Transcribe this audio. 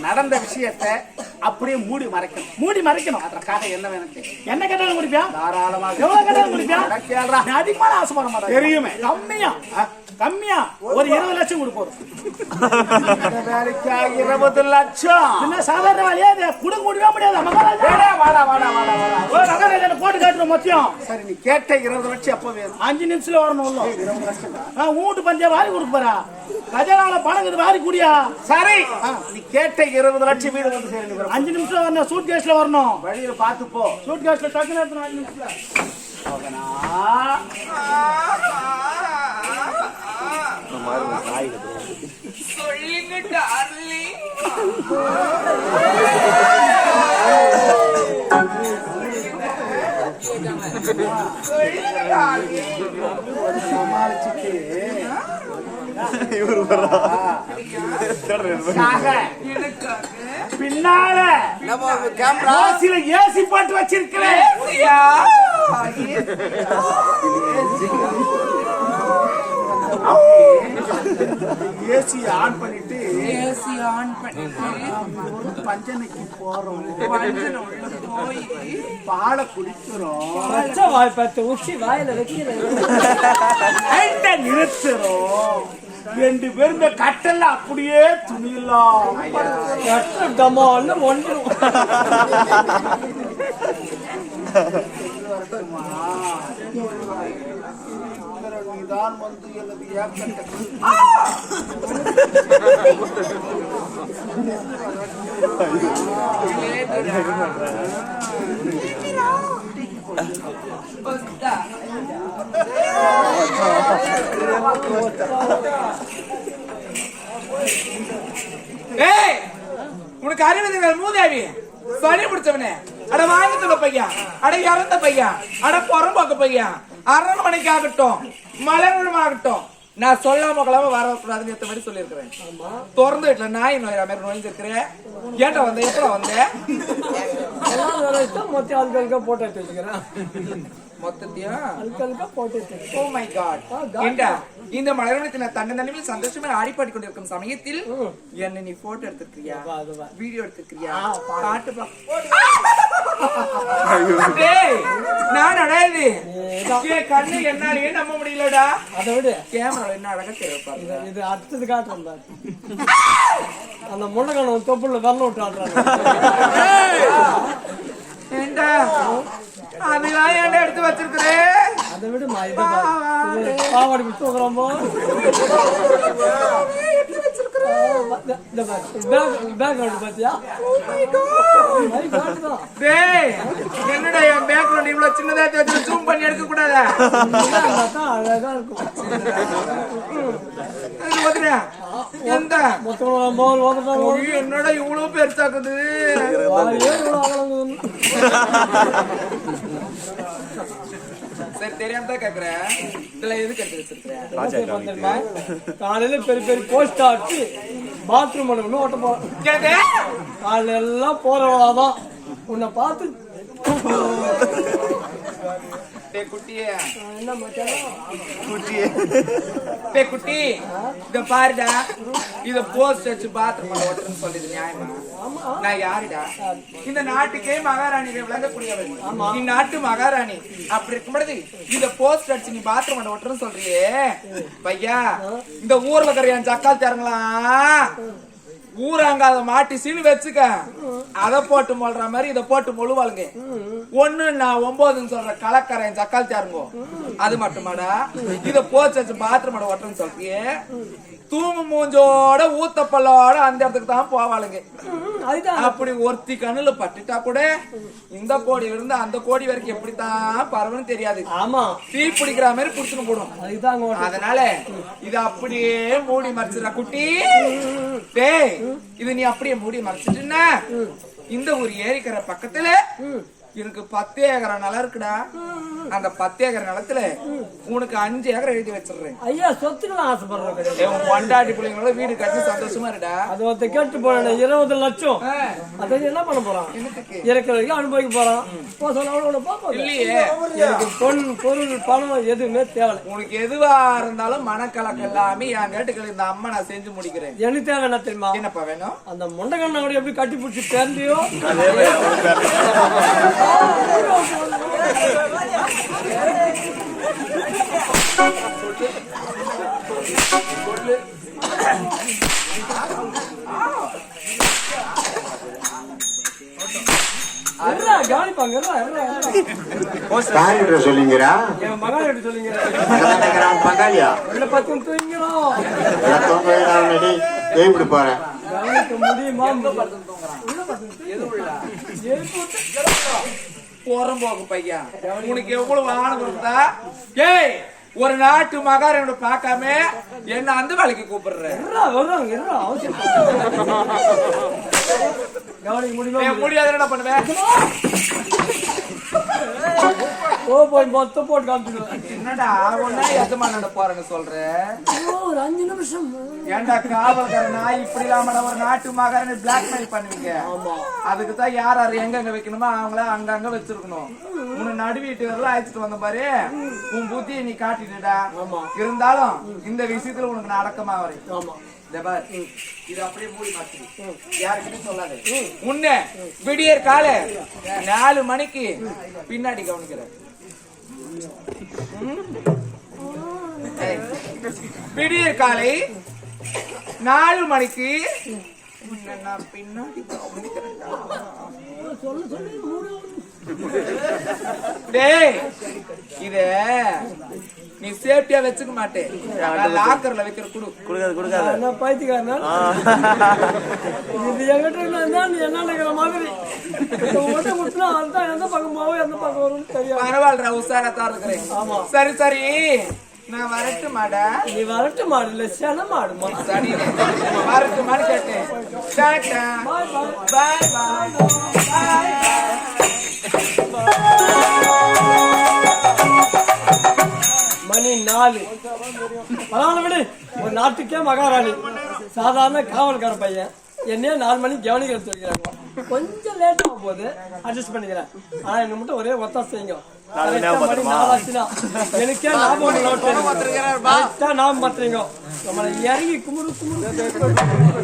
நடந்த விஷயத்தை அப்படியே மூடி மறைக்கணும். மூடி மறைக்கணும். அதற்காக என்ன வேணும். என்ன கேட்டாலும் குடிப்பியா தாராளமாக எவ்வளவு கேட்டாலும் குடிப்பியா அதிகமான ஆசைப்பட மாட்டேன். தெரியுமே. கம்மியா. கம்மியா. ஒரு இருபது லட்சம் கொடுப்போம் இருபது லட்சம். என்ன சாதாரண வேலையா குடும்ப முடியவே முடியாது. மகாராஜா வாடா, வாடா, வாடா, வாடா, வாடா. ஓ, மகாராஜா போட்டு காட்டுறோம் மொத்தம். சரி நீ கேட்ட இருபது லட்சம் எப்ப வேணும்? அஞ்சு நிமிஷத்துல வரணும் உள்ள. இருபது லட்சம். வீட்டு வாரி கொடுக்க போறா. கஜனால பணம் இருக்குது வாரி குடியா. சரி. நீ கேட்ட இருபது லட்சம் வீடு வந்து விரும்புறேன். அஞ்சு நிமிஷம் வரணும் சூட் கேஸ்ல வரணும். வழியில பார்த்து போ. சூட் கேஸ்ல டக்குனு எடுத்துணும் அஞ்சு நிமிஷத்துல. சொல்லுங்க டார்லிங் சொல்லுங்க டார்லிங் எனக்காக பின்னால. ராசியில ஏசி போட்டு வச்சிருக்கிறேன்? ஏசி. ஆன் பண்ணிட்டு. ஏசி ஆன் பண்ணிட்டு. ஒரு பஞ்சனைக்கு போறோம். வண்டியில உள்ள போய். பாலை குடிக்கிறோம். பச்சை வாய் பத்து உச்சி வாயில வைக்கிறேன் லைட்டை நிறுத்துறோம். ரெண்டு பேரும் இந்த கட்டல்ல அப்படியே துணியலாம் டமால்னு ஒன்றும் நீதான் வந்து எனது வந்தா. ஏய் உனக்கு அறிவது மூதேவி. சனி பிடிச்சவனே. அட வாங்கத்துல பையன் அட இறந்த பையன் அட புறம்போக்கு பையன் அரண்மனைக்கு ஆகட்டும் மலர்களும் ஆகட்டும் நான் சொல்லாம கொள்ளாம வரக்கூடாதுன்னு எத்த மாதிரி சொல்லியிருக்கிறேன். திறந்து வீட்டுல நாய் நோய் மாதிரி நோய்ஞ்சிருக்கிறேன் ஏன்டா வந்த எப்படா வந்தேன் மொத்தம் அல்கல்கா போட்டு எடுத்து வச்சுக்கிறேன். போட்டு ஏண்டா இந்த மலர்வனத்தில் நான் தன்ன நிலைமையில் சந்தோஷமா ஆடிப்பாடி கொண்டிருக்கும் சமயத்தில் என்ன நீ போட்டோ எடுத்திருக்கிறியா? அதுவா. வீடியோ எடுத்திருக்கிறியா? காட்டு பா டேய் நான் அடையாது கண்ணு என்னாலேயே நம்ப முடியலடா. அதை விடு கேமரா என்ன அழகா இது அடுத்தது காட்டுறேன் பாரு. அந்த முள்ளக்கணம் தொப்புல வெள்ள விட்டு ஆடுறாங்க அதெல்லாம் ஏன்டா எடுத்து வச்சிருக்கிறேன் அதை. இது பாவாடி விட்டு இந்த பாரு, பேக் பேக் வந்து பாத்தியா டேய் என்னடா என் பேக்ரவுண்ட் இவ்வளவு சின்னதா வச்சு ஜூம் பண்ணி எடுக்க கூடாதா அழகா இருக்கும்? எந்த என்னடா இவ்வளவு பெருசாக்குது. சரி தெரியாம தான் கேக்குறேன் இதுல எதுக்கு எடுத்து தெரியுமா? காலையில பெரிய பெரிய போஸ்ட் ஆச்சு பாத்ரூம் ஒண்ணு ஓட்ட போறேன்? காலையில எல்லாம் போறவளாதான் உன்னை பார்த்து டேய் குட்டியே. என்ன மச்சான் டேய் குட்டி இத பாருடா. இத போஸ்ட் வச்சு பாத்ரூம் ஓட்டுறேன்னு சொல்லுது நியாயமா? நான் யாருடா? இந்த நாட்டுக்கே மகாராணி விளங்கக்கூடியவர் இந்நாட்டு மகாராணி. அப்படி இருக்கும் பொழுது இந்த போஸ்ட் அடிச்சு நீ பாத்ரூம் ஓட்டுறேன்னு சொல்றியே. பையா இந்த ஊர்ல இருக்கிற என் சக்கால் ஊராங்காத மாட்டி சீனு வச்சுக்க. அத போட்டு மொழ்ற மாதிரி இத போட்டு மொழுவாளுங்க. ஒண்ணு நான் ஒன்பதுன்னு சொல்ற கலக்கரை சக்கால் தேருங்கோ. அது மட்டுமாடா? இத போச்சு வச்சு பாத்ரூம் ஒட்டுறேன்னு சொல்றியே? தூங்கு மூஞ்சோட ஊத்தப்பல்லோட அந்த இடத்துக்கு தான் போவாளுங்க. அதுதான். அப்படி ஒருத்தி கண்ணுல பட்டுட்டா கூட இந்த கோடி இருந்து அந்த கோடி வரைக்கும் எப்படித்தான் பரவன்னு தெரியாது. ஆமா. தீ பிடிக்கிற மாதிரி புடிச்சுன்னு போடும். அதனால இது அப்படியே மூடி மறைச்சிடா குட்டி. டேய் இது நீ அப்படியே மூடி மறைச்சிட்டுன்னா இந்த ஒரு ஏரிக்கரை பக்கத்துல எனக்கு பத்து ஏக்கர் நிலம் இருக்குடா. அந்த பத்து ஏக்கர் நிலத்துல உனக்கு அஞ்சு ஏக்கர் எழுதி வச்சிடுறேன். ஐயா சொத்துக்கெல்லாம் உன் பொண்டாட்டி பிள்ளைங்களோட வீடு கட்டி சந்தோஷமா இருடா. அது ஒருத்த கேட்டு போறேன் இருபது லட்சம். அதை என்ன பண்ண போறான்? இருக்கிற வரைக்கும் அனுபவிக்க போறான். இல்லையே. எனக்கு பொன் பொருள் பணம் எதுவுமே தேவை உனக்கு எதுவா இருந்தாலும் மனக்கலக்கம் எல்லாமே என் கேட்டுக்கள் இந்த அம்மா நான் செஞ்சு முடிக்கிறேன். எனக்கு தேவை என்ன தெரியுமா? என்னப்பா வேணும்? அந்த முண்டகண்ணோட எப்படி கட்டி பிடிச்சி பேர்லையோ யார்கிட்ட சொல்லிங்கிறா பங்காளியா? உள்ள பத்து தூங்கிறோம் நான் தூங்க எப்படி போறேன். முடியுமா புறம்போக்கு பையன் உனக்கு எவ்வளவு ஆனந்தம் இருந்தா ஏய் ஒரு நாட்டு மகாரனோட பார்க்காம என்ன அந்த வேலைக்கு கூப்பிடுற? இருடா, வருவாங்க, இருடா, அவசியம். கவனிக்க முடியுமா? ஏய், முடியாது என்ன பண்ணுவேன் ஓ போய் மொத்தம் போட்டு காமிச்சிடுவேன். என்னடா ஒன்னா எஜமான போறேன்னு சொல்ற? ஒரு அஞ்சு நிமிஷம். ஏன்டா காவல்காரனா? இப்படி இல்லாம ஒரு நாட்டு மகாரனை பிளாக்மெயில் பண்ணுவீங்க. அதுக்கு தான் யார் யார் எங்க எங்க வைக்கணுமோ அவங்கள அங்கங்க வச்சிருக்கணும். உன்னை நடுவீட்டு வரலாம் அழைச்சிட்டு வந்த பாரு. உன் புத்தியை நீ காட்டிட்டுடா இருந்தாலும் இந்த விஷயத்துல உனக்கு இது அப்படியே மூடி மாத்திரு. யாருக்கிட்டையும் சொல்லாத. உன்னை விடியற் கால நாலு மணிக்கு பின்னாடி கவனிக்கிறேன். ஏய், விடியற் காலை நாலு மணிக்கு. நான் பின்னாடி. டேய் இத நீ சேஃப்டியா வச்சுக்க மாட்டேன். நான் லாக்கர்ல வைக்கிற குடு. என்ன பைத்தியக்காரனா? இது என்கிட்ட இருந்தா நீ என்ன நினைக்கிற மாதிரி? கொடுத்தா அதுதான் எந்த பக்கம் போகும் எந்த பக்கம் வரும்னு தெரியாது. பரவாயில்ல உசாரா தான் இருக்கிறேன். சரி சரி. நான் வரட்டுமாடா நீ வரட்டு மாடு இல்ல சென மாடுமா சரி. வரட்டுமான்னு கேட்டேன். டாட்டா. பாய் பாய். பாய் மணி நாலு. பரவாயில்ல விடு. ஒரு நாட்டுக்கே மகாராணி. சாதாரண காவல்கார பையன். என்னையே நாலு மணிக்கு கவனிக்கிற சொல்லிக்கிறாங்க. கொஞ்சம் லேட் ஆகும் போது அட்ஜஸ்ட் பண்ணிக்கிறேன். ஆனா என்ன மட்டும் ஒரே ஒத்தா செய்யுங்க. எனக்கே ஆ ஞாபகம் பத்துறீங்க நம்மளை இறங்கி கும்பிடு கும்பிடு